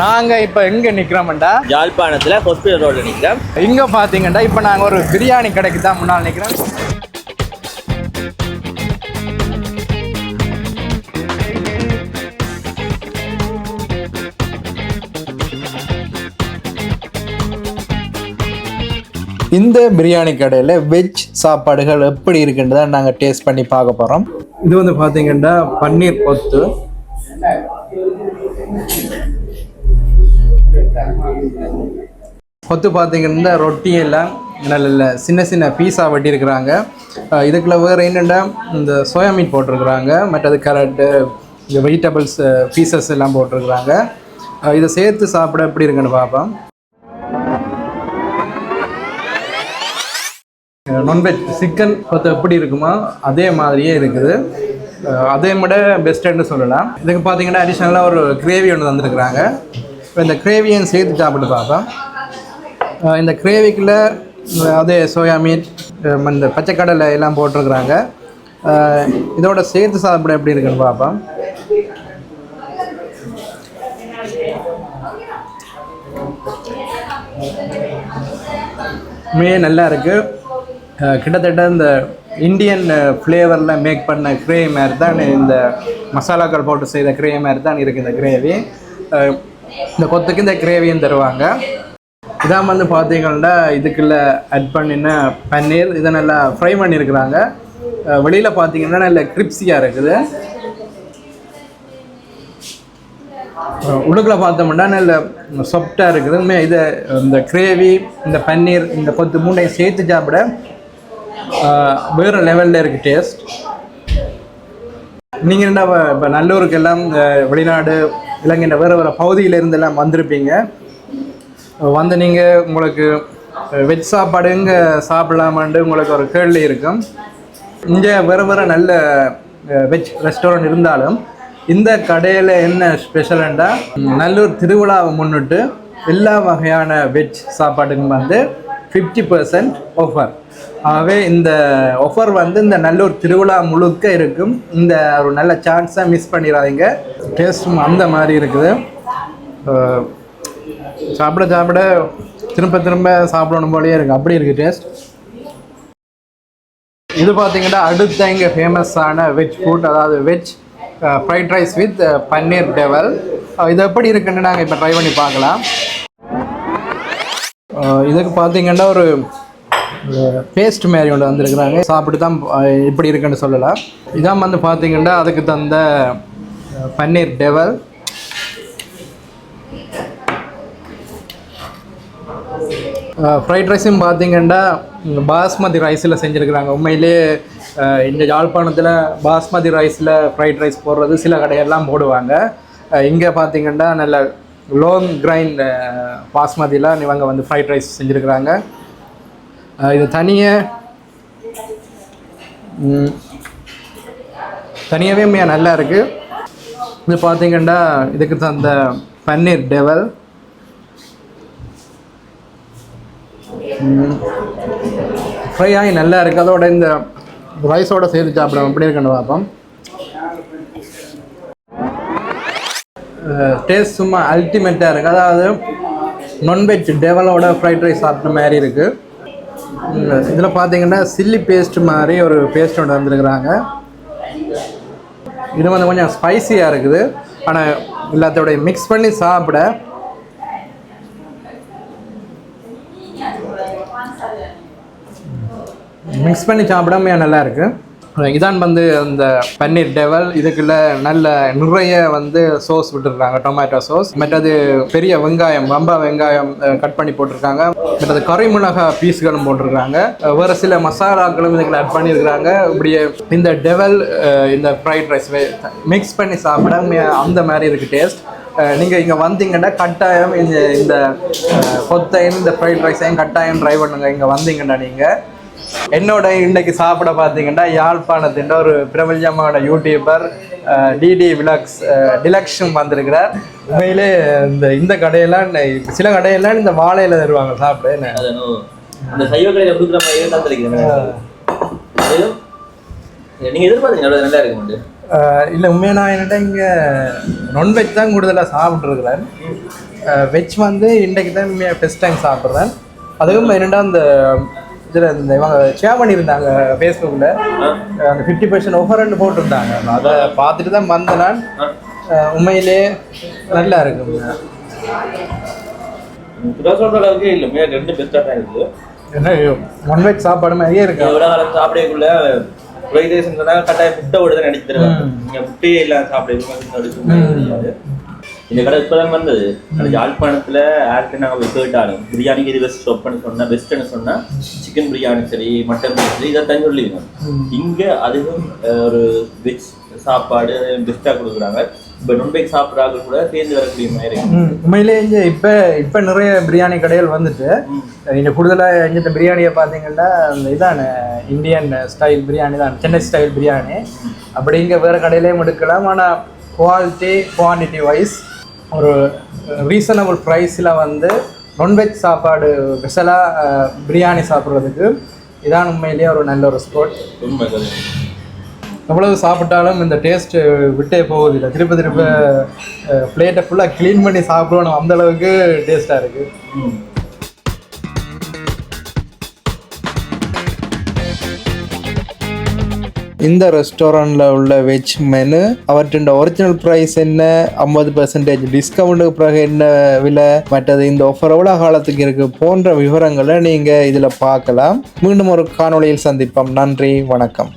நாங்க இப்ப எங்க நிக்கிறோம்டா? யாழ்ப்பாணத்துல ஹாஸ்பிட்டல் ரோட்ல நிக்கிறோம். இங்க பாத்தீங்கன்னா இப்ப நாங்க ஒரு பிரியாணி கடைக்கு தான் முன்னால் நிக்கிறோம். இந்த பிரியாணி கடையில் வெஜ் சாப்பாடுகள் எப்படி இருக்குன்றதை நாங்கள் டேஸ்ட் பண்ணி பார்க்க போகிறோம் இது வந்து பார்த்தீங்கன்னா பன்னீர் கொத்து. கொத்து பார்த்தீங்கன்னா ரொட்டி எல்லாம் நல்ல சின்ன சின்ன பீஸாக வெட்டியிருக்கிறாங்க. இதுக்குள்ள வேறு என்னென்னா இந்த சோயா மீட் போட்டிருக்கிறாங்க மற்றது கரட்டு இந்த வெஜிடபிள்ஸ் பீசஸ் எல்லாம் போட்டிருக்கிறாங்க. இதை சேர்த்து சாப்பிட எப்படி இருக்குன்னு பார்ப்போம். நான்வெஜ் சிக்கன் கொத்து எப்படி இருக்குமோ அதே மாதிரியே இருக்குது. அதே விட பெஸ்ட்டுன்னு சொல்லலாம். இதுக்கு பார்த்தீங்கன்னா அடிஷ்னலாக ஒரு கிரேவி ஒன்று தந்துருக்குறாங்க. இப்போ இந்த கிரேவியும் சேர்த்து சாப்பிட்டு பார்த்தோம் இந்த கிரேவிக்குள்ளே அதே சோயா மீட் இந்த பச்சைக்கடலை எல்லாம் போட்டிருக்கிறாங்க. இதோட சேர்த்து சாப்பிட எப்படி இருக்குன்னு பார்ப்போம். மே நல்லா இருக்குது கிட்டத்தட்ட இந்த இந்தியன் ஃப்ளேவரில் மேக் பண்ண கிரே மாதிரி தான் இந்த மசாலாக்கள் போட்டு செய்த கிரே மாதிரி தான் இருக்குது இந்த கிரேவி இந்த கொத்துக்கு இந்த கிரேவியும் தருவாங்க. இதான் வந்து பார்த்தீங்கன்னா இதுக்குள்ளே ஆட் பண்ணின பன்னீர் இதை நல்லா ஃப்ரை பண்ணியிருக்கிறாங்க வெளியில் பார்த்தீங்கன்னா நல்ல கிரிப்ஸியாக இருக்குது. உடுக்கில் பார்த்தோம்னா நல்ல சாஃப்டாக இருக்குது. உண்மையா இது இந்த கிரேவி இந்த பன்னீர் இந்த கொத்து மூண்டையும் சேர்த்து சாப்பிட வேறு லெவலில் இருக்குது டேஸ்ட் நீங்கள் என்ன இப்போ நல்லூருக்கு எல்லாம் வெளிநாடு இலங்கையின் வேறு வேறு பகுதியிலேருந்து எல்லாம் வந்திருப்பீங்க வந்து நீங்கள் உங்களுக்கு வெஜ் சாப்பாடு இங்கே சாப்பிடலாமான்ட்டு உங்களுக்கு ஒரு கேள்வி இருக்கும். இங்கே வேறு வேறு நல்ல வெஜ் ரெஸ்டாரண்ட் இருந்தாலும் இந்த கடையில் என்ன ஸ்பெஷல்ண்டா நல்லூர் திருவிழாவை முன்னிட்டு எல்லா வகையான வெஜ் சாப்பாட்டுக்கும் வந்து ஃபிஃப்டி பர்சன்ட் ஆஃபர் ஆகவே இந்த ஆஃபர் வந்து இந்த நல்லூர் திருவிழா முழுக்க இருக்கும். இந்த ஒரு நல்ல சான்ஸை மிஸ் பண்ணிடாதீங்க. டேஸ்ட்டும் அந்த மாதிரி இருக்குது. சாப்பிட சாப்பிட திரும்ப திரும்ப சாப்பிடணும் போலேயே இருக்குது அப்படி இருக்குது டேஸ்ட் இது பார்த்தீங்கன்னா அடுத்த இங்கே ஃபேமஸான வெஜ் ஃபுட் அதாவது veg fried rice with paneer devil இது எப்படி இருக்குன்னு நாங்கள் இப்போ ட்ரை பண்ணி பார்க்கலாம். இதுக்கு பார்த்தீங்கன்னா ஒரு பேஸ்ட் மாதிரி ஒன்று வந்திருக்கிறாங்க. சாப்பிட்டு தான் இப்படி இருக்குன்னு சொல்லலாம் இதான் வந்து பார்த்தீங்கன்னா அதுக்கு தந்த பன்னீர் டெவல் ஃப்ரைட் ரைஸும் பார்த்தீங்கன்னா பாஸ்மதி ரைஸில் செஞ்சுருக்குறாங்க. உண்மையிலே இந்த யாழ்ப்பாணத்தில் பாஸ்மதி ரைஸில் ஃப்ரைட் ரைஸ் போடுறது சில கடையெல்லாம் போடுவாங்க. இங்கே பார்த்தீங்கன்னா நல்ல லோங் கிரைண்ட் பாஸ்மதியில் இவங்க வந்து ஃப்ரைட் ரைஸ் செஞ்சுருக்குறாங்க. இது தனியாக தனியாகவே மிக நல்லா இருக்குது இது பார்த்தீங்கன்னா இதுக்கு தந்த பன்னீர் டெவல். ஃப்ரை ஆகி நல்லா இருக்குது அதோட இந்த ரைஸோட சேர்த்து சாப்பிடுவோம் எப்படி இருக்குன்னு பார்ப்போம். டேஸ்ட் சும்மா அல்டிமேட்டாக இருக்குது அதாவது நான்வெஜ் டெவலோட ஃப்ரைட் ரைஸ் சாப்பிட்ட மாதிரி இருக்குது இதில் பார்த்தீங்கன்னா சில்லி பேஸ்ட் மாதிரி ஒரு பேஸ்ட் ஒன்று வந்துருக்குறாங்க இது வந்து கொஞ்சம் ஸ்பைசியாக இருக்குது. ஆனால் எல்லாத்தோடைய மிக்ஸ் பண்ணி சாப்பிட மிக்ஸ் பண்ணி சாப்பிடாமையா நல்லா இருக்குது இதான் வந்து அந்த பன்னீர் டெவல். இதுக்குள்ள நல்ல நிறைய வந்து சோஸ் விட்டுருக்காங்க. டொமேட்டோ சோஸ் மற்றது பெரிய வெங்காயம் வம்பா வெங்காயம் கட் பண்ணி போட்டிருக்காங்க. மற்றது கறி பீஸ்களும் போட்டிருக்காங்க. வேறு சில மசாலாக்களும் இதுக்குள்ள ஆட் பண்ணியிருக்கிறாங்க இப்படியே இந்த டெவல் இந்த ஃப்ரைட் ரைஸ் மிக்ஸ் பண்ணி சாப்பிட அந்த மாதிரி இருக்குது டேஸ்ட் நீங்கள் இங்கே வந்தீங்கன்னா கட்டாயம் இந்த இந்த கொத்தையும் இந்த ஃப்ரைட் ரைஸையும் கட்டாயம் ட்ரை பண்ணுங்கள் இங்கே வந்தீங்கன்னா நீங்கள் என்னோட இன்னைக்கு சாப்பிட பார்த்தீங்கன்னா யாழ்ப்பாணத்தின் ஒரு பிரபஞ்சமான யூடியூபர் டிடி விலாக்ஸ் டிலக்ஷும் வந்திருக்கிறார். உண்மையிலே இந்த இந்த கடையெல்லாம் இந்த- சில கடையெல்லாம் இந்த வாழையில தருவாங்க சாப்பிட என்ன? அது என்னோ, இந்த சைவ கடையில் கொடுக்குற மாதிரியே தந்திருக்கிறேன். அதுவும் நீங்க எதிர்பார்த்தீங்க அவ்வளவு நல்லா இருக்கு இல்லை உண்மையாக நான் என்னட்டா இங்கே நான்வெஜ் தான் கூடுதலாக சாப்பிட்ருக்குறேன் வெஜ் வந்து இன்றைக்கு தான் உண்மையாக ஃபஸ்ட் டைம் சாப்பிட்றேன். அதுவும் என்னடா அந்த இதில் இந்த இவங்க ஷேர் பண்ணியிருந்தாங்க ஃபேஸ்புக்கில் அந்த ஃபிஃப்டி பர்சன்ட் ஆஃபர்னு போட்டிருந்தாங்க. அதை பார்த்துட்டு தான் வந்தேன் நான் உண்மையிலே நல்லா இருக்குங்க சுதா சொல்ற அளவுக்கு இல்லை ரெண்டு பெஸ்ட்டாக தான் இருக்குது என்ன நான்வெஜ் சாப்பாடு மாதிரியே இருக்கு? எவ்வளோ காலம் சாப்பிடக்குள்ள ஃப்ரைட் ரைஸ் கட்டாயம் முட்டை விட தான் நடிச்சு தருவாங்க நீங்க முட்டையே இல்லாம சாப்பிட முடியாது இந்த கடை இப்பதான் வந்தது. அந்த யாழ்ப்பாணத்துல யாருக்கு நாங்க கேட்டாலும் பிரியாணிக்கு இது பெஸ்ட் ஸ்டாப்னு சொன்னா பெஸ்ட்னு சொன்னா சிக்கன் பிரியாணி சரி மட்டன் பிரியாணி சரி இதைத்தான் சொல்லிடுவோம் இங்க அதுவும் ஒரு வெஜ் சாப்பாடு பெஸ்ட்டாக கொடுக்குறாங்க. இப்போ நொன்பேக் சாப்பிட்றாங்க கூட சேர்ந்து வரக்கூடிய மாதிரி இருக்கு. ம், உண்மையிலே இங்கே இப்போ இப்போ நிறைய பிரியாணி கடைகள் வந்துட்டு இங்கே கூடுதலாக இந்த பிரியாணியை பார்த்தீங்கன்னா இதான இந்தியன் ஸ்டைல் பிரியாணி தான் சென்னை ஸ்டைல் பிரியாணி. அப்படி இங்கே வேறு கடையிலையும் எடுக்கலாம் ஆனால் குவாலிட்டி குவான்டிட்டி வைஸ் ஒரு ரீசனபிள் ப்ரைஸில் வந்து நான்வெஜ் சாப்பாடு ஸ்பெஷலாக பிரியாணி சாப்பிட்றதுக்கு இதான் உண்மையிலேயே ஒரு நல்ல ஒரு ஸ்பாட் எவ்வளவு சாப்பிட்டாலும் இந்த டேஸ்ட் விட்டே போகுதில்லை திருப்ப திருப்ப பிளேட்டை ஃபுல்லாக க்ளீன் பண்ணி சாப்பிடுவோம். அந்த அளவுக்கு டேஸ்ட்டாக இருக்குது இந்த ரெஸ்டாரண்ட்டில் உள்ள வெஜ் மெனு அவற்றின் ஒரிஜினல் ப்ரைஸ் என்ன ஐம்பது பர்சன்டேஜ் டிஸ்கவுண்ட்டுக்கு பிறகு என்ன விலை மற்றது இந்த ஆஃபர் எவ்வளோ காலத்துக்கு இருக்குது போன்ற விவரங்களை நீங்கள் இதில் பார்க்கலாம். மீண்டும் ஒரு காணொளியில் சந்திப்போம். நன்றி வணக்கம்.